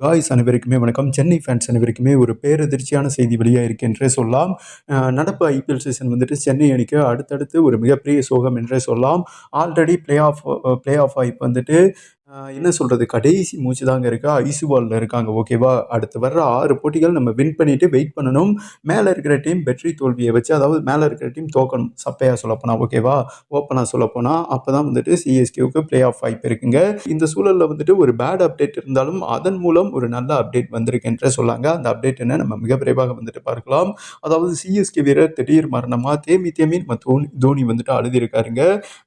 Guys அனைவருக்குமே வணக்கம். Chennai fans அனைவருக்குமே ஒரு பேரதிர்ச்சியான செய்தி வெளியாக இருக்கு என்றே சொல்லலாம். நடப்பு ஐபிஎல் சீசன் வந்துட்டு சென்னை அணிக்கு அடுத்தடுத்து ஒரு மிகப்பெரிய சோகம் என்றே சொல்லலாம். Already play off play off வாய்ப்பு வந்துட்டு என்ன சொல்கிறது கடைசி மூச்சு தாங்க இருக்கா. ஐசுவாலில் இருக்காங்க. ஓகேவா அடுத்து வர்ற ஆறு போட்டிகள் நம்ம வின் பண்ணிவிட்டு வெயிட் பண்ணணும். மேலே இருக்கிற டீம் வெற்றி தோல்வியை வச்சு அதாவது மேலே இருக்கிற டீம் தோக்கணும். சப்பையாக சொல்லப்போனால் ஓகேவா ஓப்பனாக சொல்லப்போனால் அப்போ தான் வந்துட்டு சிஎஸ்கேவுக்கு பிளே ஆஃப் வாய்ப்பு இருக்குங்க. இந்த சூழலில் வந்துட்டு ஒரு பேட் அப்டேட் இருந்தாலும் அதன் மூலம் ஒரு நல்ல அப்டேட் வந்திருக்குன்ற சொல்லாங்க. அந்த அப்டேட் என்ன? நம்ம மிக விரைவாக வந்துட்டு பார்க்கலாம். அதாவது சிஎஸ்கே வீரர் திடீர் மரணமாக தேமி தேமி நம்ம தோனி தோனி வந்துட்டு அழுதிருக்காருங்க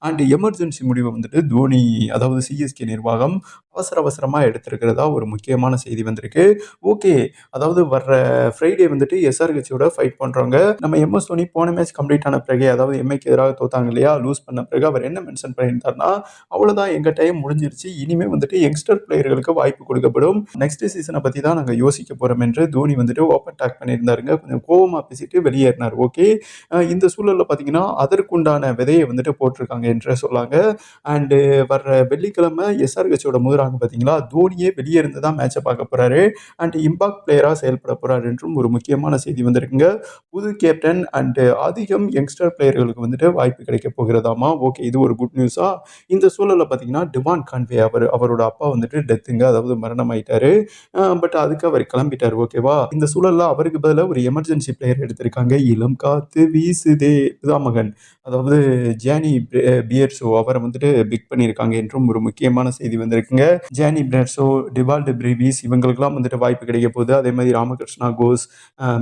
அண்ட் எமர்ஜென்சி முடிவை வந்துட்டு தோனி அதாவது சிஎஸ்கே நிர்வாகம் வகம் அவசர அவசரமாக எடுத்திருக்கிறதா ஒரு முக்கியமான செய்தி வந்திருக்கு. ஓகே அதாவது வர்ற ஃப்ரைடே வந்துட்டு எஸ்ஆர்ஹெச்சோட ஃபைட் பண்ணுறவங்க நம்ம எம்எஸ் தோனி போன மேட்ச் கம்ப்ளீட் ஆன பிறகு அதாவது எம்ஐக்கு எதிராக தோத்தாங்க இல்லையா லூஸ் பண்ண பிறகு அவர் என்ன மென்ஷன் பண்ணியிருந்தார்னா அவ்வளோதான் எங்கள் டைம் முடிஞ்சிருச்சு இனிமேல் வந்துட்டு யங்ஸ்டர் பிளேயர்களுக்கு வாய்ப்பு கொடுக்கப்படும். நெக்ஸ்ட் சீசனை பற்றி தான் நாங்கள் யோசிக்க போகிறோம் என்று தோனி வந்துட்டு ஓப்பன் டாக் பண்ணியிருந்தாருங்க. கொஞ்சம் கோவமாக பேசிட்டு வெளியேறினார். ஓகே இந்த சூழலில் பார்த்தீங்கன்னா அதற்குண்டான விதையை வந்துட்டு போட்டிருக்காங்க என்று சொல்லாங்க. அண்டு வர்ற வெள்ளிக்கிழமை எஸ்ஆர்ஹெச்சோட முதலாங்க பார்த்தீங்களா? தோனியே வெளியே இருந்து தான் மேட்சை பார்க்க போகிறாரு அண்ட் இம்பாக்ட் பிளேயராக செயல்பட போகிறார் என்றும் ஒரு முக்கியமான செய்தி வந்திருக்குங்க. புது கேப்டன் அண்டு அதிகம் யங்ஸ்டர் பிளேயர்களுக்கு வந்துட்டு வாய்ப்பு கிடைக்க போகிறதாமா? ஓகே இது ஒரு குட் நியூஸா இந்த சூழலில் பார்த்தீங்கன்னா டிவான் கான்வே அவர் அவரோட அப்பா வந்துட்டு டெத்துங்க அதாவது மரணம் ஆயிட்டாரு பட் அதுக்கு அவர் கிளம்பிட்டார் ஓகேவா இந்த சூழலில் அவருக்கு பதிலாக ஒரு எமர்ஜென்சி பிளேயர் எடுத்திருக்காங்க. இளம் காத்து வீசுதே. பிதாமகன் அதாவது ஜேனி பியர்ஸோ அவரை வந்துட்டு பிக் பண்ணியிருக்காங்க என்றும் ஒரு முக்கியமான செய்தி வந்திருக்குங்க. ஜேனி பியர்ஸோ டிவால்டு பிரிவிஸ் இவங்களுக்குலாம் வந்துட்டு வாய்ப்பு கிடைக்க போகுது. அதே மாதிரி ராமகிருஷ்ணா கோஸ்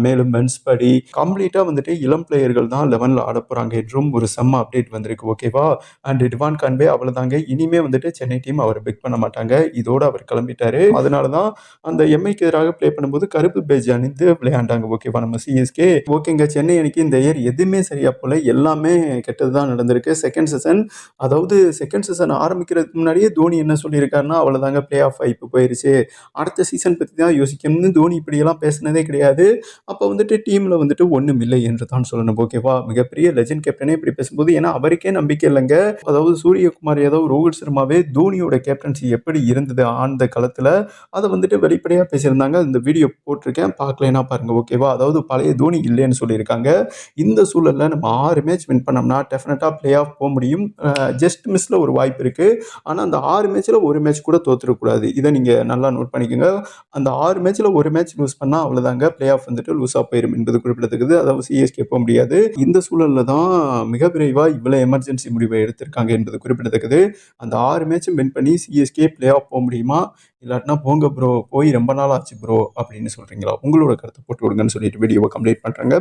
மேலும் பென்ஸ்படி கம்ப்ளீட்டாக வந்துட்டு இளம் பிளேயர்கள் தான் லெவனில் ஆட போகிறாங்க என்றும் ஒரு செம்ம அப்டேட் வந்திருக்கு. ஓகேவா அண்ட் டிவான் கான்வே அவ்வளோதாங்க இனிமே வந்துட்டு சென்னை டீம் அவர் பிக் பண்ண மாட்டாங்க. இதோடு அவர் கிளம்பிட்டாரு. அதனால தான் அந்த எம்ஐக்கு எதிராக ப்ளே பண்ணும்போது கருப்பு பேஜ் அணிந்து விளையாண்டாங்க. ஓகேவா நம்ம சிஎஸ்கே ஓகேங்க சென்னை அணிக்கு இந்த இயர் எதுவுமே சரியா போல. எல்லாமே கெட்டது தான் நடந்திருக்கு. செகண்ட் சீசன் அதாவது செகண்ட் சீசன் ஆரம்பிக்கிறதுக்கு முன்னாடியே தோனி என்ன சொல்லியிருக்காருன்னா அவ்வளோதாங்க பிளே ஆஃப் வாய்ப்பு போயிருச்சு. அடுத்த சீசன் பற்றி தான் யோசிக்கணும்னு தோனி இப்படியெல்லாம் பேசினதே கிடையாது. அப்போ வந்துட்டு டீமில் வந்துட்டு ஒன்றும் இல்லை என்று தான் சொல்லணும் ஓகேவா மிகப்பெரிய லெஜண்ட் கேப்டனே இப்படி பேசும்போது ஏன்னா அவருக்கே நம்பிக்கை இல்லைங்க. அதாவது சூரியகுமார் ஏதோ ரோஹித் சர்மாவே தோனியோட கேப்டன்சி எப்படி இருந்தது ஆழ்ந்த களத்தில்? அதை வந்துட்டு வெளிப்படையாக பேசியிருந்தாங்க. இந்த வீடியோ போட்டிருக்கேன். பார்க்கலைன்னா பாருங்கள் ஓகேவா அதாவது பழைய தோனி இல்லைன்னு சொல்லியிருக்காங்க. இந்த சூழலில் நம்ம ஆறு மேட்ச் வின் பண்ணோம்னா டெஃபினட்டாக ப்ளே ஆஃப் போக முடியும். ஜஸ்ட் மிஸ்ஸில் ஒரு வாய்ப்பு இருக்குது ஆனால் அந்த ஆறு மேட்ச்சில் ஒரு மேட்ச் கூட தோற்றுடக்கூடாது இதை நீங்கள் நல்லா நோட் பண்ணிக்கோங்க. அந்த ஆறு மேட்ச்சில் ஒரு மேட்ச் லூஸ் பண்ணால் அவ்வளோதாங்க ப்ளே ஆஃப் வந்துட்டு லூஸாக போயிடும் என்பது குறிப்பிடத்தக்கது. அதாவது சிஎஸ்கே போக முடியாது. இந்த சூழலில் தான் மிக விரைவாக இவ்வளோ எமர்ஜென்சி முடிவை எடுத்திருக்காங்க என்பது குறிப்பிடத்தக்கது. அந்த ஆறு மேட்சும் வின் பண்ணி சிஎஸ்கே ப்ளே ஆஃப் போக முடியுமா? இல்லாட்டினா போங்க ப்ரோ போய் ரொம்ப நாள் ஆச்சு ப்ரோ அப்படின்னு சொல்கிறீங்களா உங்களோட கருத்தை போட்டு விடுங்கன்னு சொல்லிட்டு வீடியோவை கம்ப்ளீட் பண்ணுறாங்க